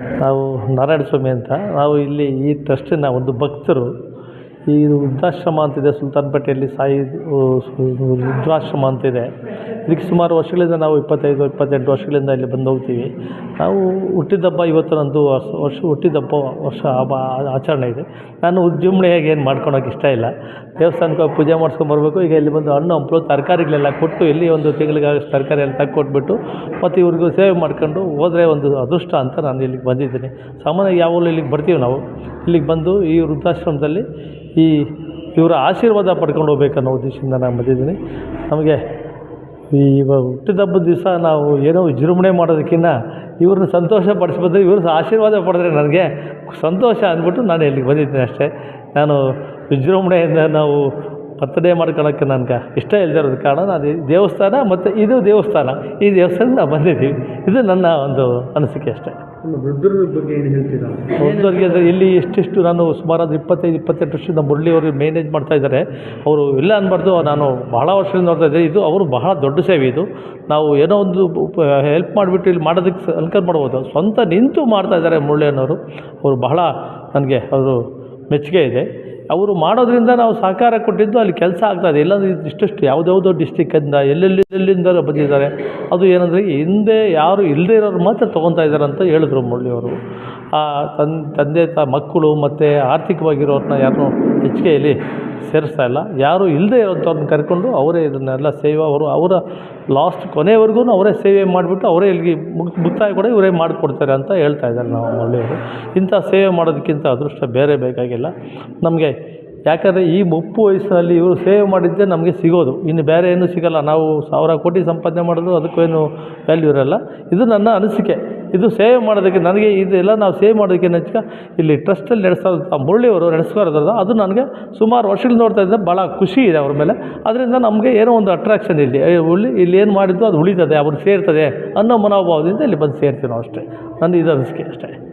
ನಾವು ನಾರಾಯಣ ಸ್ವಾಮಿ ಅಂತ, ನಾವು ಇಲ್ಲಿ ಈ ಟ್ರಸ್ಟಿನ ಒಂದು ಭಕ್ತರು, ಈ ವೃದ್ಧಾಶ್ರಮ ಅಂತಿದೆ ಸುಲ್ತಾನ್ಪೇಟೆಯಲ್ಲಿ ಸಾಯಿ ವೃದ್ಧಾಶ್ರಮ ಅಂತಿದೆ ಇದಕ್ಕೆ ಸುಮಾರು ವರ್ಷಗಳಿಂದ ನಾವು ಇಪ್ಪತ್ತೈದು, ಇಪ್ಪತ್ತೆಂಟು ವರ್ಷಗಳಿಂದ ಇಲ್ಲಿ ಬಂದು ಹೋಗ್ತೀವಿ. ನಾವು ಹುಟ್ಟಿದಬ್ಬ ಇವತ್ತು ನಂದು ವರ್ಷ ವರ್ಷ ಹುಟ್ಟಿದಬ್ಬ ವರ್ಷ ಹಬ್ಬ ಆಚರಣೆ ಇದೆ. ನಾನು ವಿಜೃಂಭಣೆಯಾಗಿ ಏನು ಮಾಡ್ಕೊಳೋಕೆ ಇಷ್ಟ ಇಲ್ಲ. ದೇವಸ್ಥಾನಕ್ಕೆ ಹೋಗಿ ಪೂಜೆ ಮಾಡ್ಸ್ಕೊಂಬರ್ಬೇಕು ಈಗ ಇಲ್ಲಿ ಬಂದು ಹಣ್ಣು, ಹಂಪಲು, ತರಕಾರಿಗಳೆಲ್ಲ ಕೊಟ್ಟು ಇಲ್ಲಿ ಒಂದು ತಿಂಗ್ಳಿಗಾಗಷ್ಟು ತರಕಾರಿ ಎಲ್ಲ ತೆಗ್ಕೊಟ್ಬಿಟ್ಟು ಮತ್ತು ಇವ್ರಿಗೂ ಸೇವೆ ಮಾಡ್ಕೊಂಡು ಹೋದರೆ ಒಂದು ಅದೃಷ್ಟ ಅಂತ ನಾನು ಇಲ್ಲಿಗೆ ಬಂದಿದ್ದೀನಿ. ಸಾಮಾನ್ಯ ಯಾವಾಗಲೂ ಇಲ್ಲಿಗೆ ಬರ್ತೀವಿ ನಾವು? ಇಲ್ಲಿಗೆ ಬಂದು ಈ ವೃದ್ಧಾಶ್ರಮದಲ್ಲಿ ಈ ಇವರ ಆಶೀರ್ವಾದ ಪಡ್ಕೊಂಡು ಹೋಗ್ಬೇಕನ್ನೋ ಉದ್ದೇಶದಿಂದ ನಾನು ಬಂದಿದ್ದೀನಿ. ನಮಗೆ ಈ ಇವಾಗ ಹುಟ್ಟಿದಬ್ಬದ ದಿವಸ ನಾವು ಏನೋ ವಿಜೃಂಭಣೆ ಮಾಡೋದಕ್ಕಿಂತ ಇವ್ರನ್ನ ಸಂತೋಷ ಪಡಿಸ್ಬೋದು ಇವ್ರ ಆಶೀರ್ವಾದ ಪಡೆದ್ರೆ ನನಗೆ ಸಂತೋಷ ಅಂದ್ಬಿಟ್ಟು ನಾನು ಇಲ್ಲಿಗೆ ಬಂದಿದ್ದೀನಿ ಅಷ್ಟೇ. ನಾನು ವಿಜೃಂಭಣೆಯಿಂದ ನಾವು ಬರ್ತಡೇ ಮಾಡ್ಕೊಳಕ್ಕೆ ನನಗೆ ಇಷ್ಟ ಇಲ್ಲದೆ ಇರೋದು ಕಾರಣ ನಾನು ದೇವಸ್ಥಾನ ಮತ್ತು ಇದು ದೇವಸ್ಥಾನ. ಈ ದೇವಸ್ಥಾನದಿಂದ ನಾವು ಬಂದಿದ್ದೀವಿ. ಇದು ನನ್ನ ಒಂದು ಅನಿಸಿಕೆ ಅಷ್ಟೇ. ವೃದ್ಧರ ಬಗ್ಗೆ ಏನು ಹೇಳ್ತೀರಾ? ಅಂದರೆ ಇಲ್ಲಿ ಎಷ್ಟೆಷ್ಟು ನಾನು ಸುಮಾರು ಇಪ್ಪತ್ತೈದು, ಇಪ್ಪತ್ತೆಂಟು ವರ್ಷದಿಂದ ಮುರಳಿ ಅವರು ಮ್ಯಾನೇಜ್ ಮಾಡ್ತಾ ಇದ್ದಾರೆ. ಅವರು ಇಲ್ಲ ಅನ್ಬಾರ್ದು, ನಾನು ಬಹಳ ವರ್ಷದಿಂದ ನೋಡ್ತಾ ಇದ್ದೆ ಇದು ಅವರು ಬಹಳ ದೊಡ್ಡ ಸೇವೆ ಇದು. ನಾವು ಏನೋ ಒಂದು ಹೆಲ್ಪ್ ಮಾಡಿಬಿಟ್ಟು ಇಲ್ಲಿ ಮಾಡೋದಕ್ಕೆ ಅನ್ಕರ್ ಮಾಡ್ಬೋದು. ಸ್ವಂತ ನಿಂತು ಮಾಡ್ತಾ ಇದ್ದಾರೆ ಮುರಳಿ ಅನ್ನೋರು ಅವರು ಬಹಳ ನನಗೆ ಅವರು ಮೆಚ್ಚುಗೆ ಇದೆ. ಅವರು ಮಾಡೋದ್ರಿಂದ ನಾವು ಸಹಕಾರ ಕೊಟ್ಟಿದ್ದು ಅಲ್ಲಿ ಕೆಲಸ ಆಗ್ತಾಯಿದೆ ಇಲ್ಲಾಂದ್ರೆ ಇಷ್ಟಿಷ್ಟು ಯಾವುದ್ಯಾವುದೋ ಡಿಸ್ಟಿಕ್ಕಿಂದ ಎಲ್ಲೆಲ್ಲಿಂದ ಬಂದಿದ್ದಾರೆ. ಅದು ಏನಂದರೆ ಹಿಂದೆ ಯಾರು ಇಲ್ಲದೇ ಇರೋರು ಮಾತ್ರ ತೊಗೊತಾ ಇದ್ದಾರೆ ಅಂತ ಹೇಳಿದ್ರು ಮುರಳಿಯವರು ಆ ತಂದೆ, ತ ಮಕ್ಕಳು ಮತ್ತು ಆರ್ಥಿಕವಾಗಿರೋರನ್ನ ಯಾರನ್ನೂ ಹೆಚ್ಚಿಗೆ ಇಲ್ಲಿ ಸೇರಿಸ್ತಾ ಇಲ್ಲ. ಯಾರು ಇಲ್ಲದೆ ಇರೋಂಥವ್ರನ್ನ ಕರ್ಕೊಂಡು ಅವರೇ ಇದನ್ನೆಲ್ಲ ಸೇವೆ, ಅವರು ಅವರ ಲಾಸ್ಟ್ ಕೊನೆವರೆಗೂ ಅವರೇ ಸೇವೆ ಮಾಡಿಬಿಟ್ಟು ಅವರೇ ಇಲ್ಲಿಗೆ ಮುಕ್ತಾಯ ಕೂಡ ಇವರೇ ಮಾಡಿಕೊಡ್ತಾರೆ ಅಂತ ಹೇಳ್ತಾ ಇದ್ದಾರೆ ನಾವು ಒಳ್ಳೆಯವರು ಇಂಥ ಸೇವೆ ಮಾಡೋದಕ್ಕಿಂತ ಅದೃಷ್ಟ ಬೇರೆ ಬೇಕಾಗಿಲ್ಲ. ನಮಗೆ ಯಾಕಂದರೆ ಈ ಮುಪ್ಪು ವಯಸ್ಸಿನಲ್ಲಿ ಇವರು ಸೇವೆ ಮಾಡಿದ್ದೇ ನಮಗೆ ಸಿಗೋದು. ಇನ್ನು ಬೇರೆ ಏನೂ ಸಿಗೋಲ್ಲ. ನಾವು ಸಾವಿರ ಕೋಟಿ ಸಂಪಾದನೆ ಮಾಡಿದ್ರು ಅದಕ್ಕೇನು ವ್ಯಾಲ್ಯೂ ಇರೋಲ್ಲ. ಇದು ನನ್ನ ಅನಿಸಿಕೆ. ಇದು ಸೇವ್ ಮಾಡೋದಕ್ಕೆ ನನಗೆ ಇದೆಲ್ಲ ನಾವು ಸೇವ್ ಮಾಡೋದಕ್ಕೆ ನೆಚ್ಚಿಕ ಇಲ್ಲಿ ಟ್ರಸ್ಟಲ್ಲಿ ನಡೆಸೋ ಮುರಳಿಯವರು ಇರೋದ್ರಿಂದ ಅದು ನನಗೆ ಸುಮಾರು ವರ್ಷಗಳು ನೋಡ್ತಾ ಇದ್ದರೆ ಭಾಳ ಖುಷಿ ಇದೆ ಅವ್ರ ಮೇಲೆ. ಅದರಿಂದ ನಮಗೆ ಏನೋ ಒಂದು ಅಟ್ರಾಕ್ಷನ್ ಇಲ್ಲಿ ಉಳಿ ಇಲ್ಲಿ ಏನು ಮಾಡಿದ್ದು ಅದು ಉಳಿತದೆ ಅವ್ರಿಗೆ ಸೇರ್ತದೆ ಅನ್ನೋ ಮನೋಭಾವದಿಂದ ಇಲ್ಲಿ ಬಂದು ಸೇರ್ತೀವಿ ಅಷ್ಟೇ. ನನ್ನ ಇದು ಅನಿಸಿಕೆ ಅಷ್ಟೇ.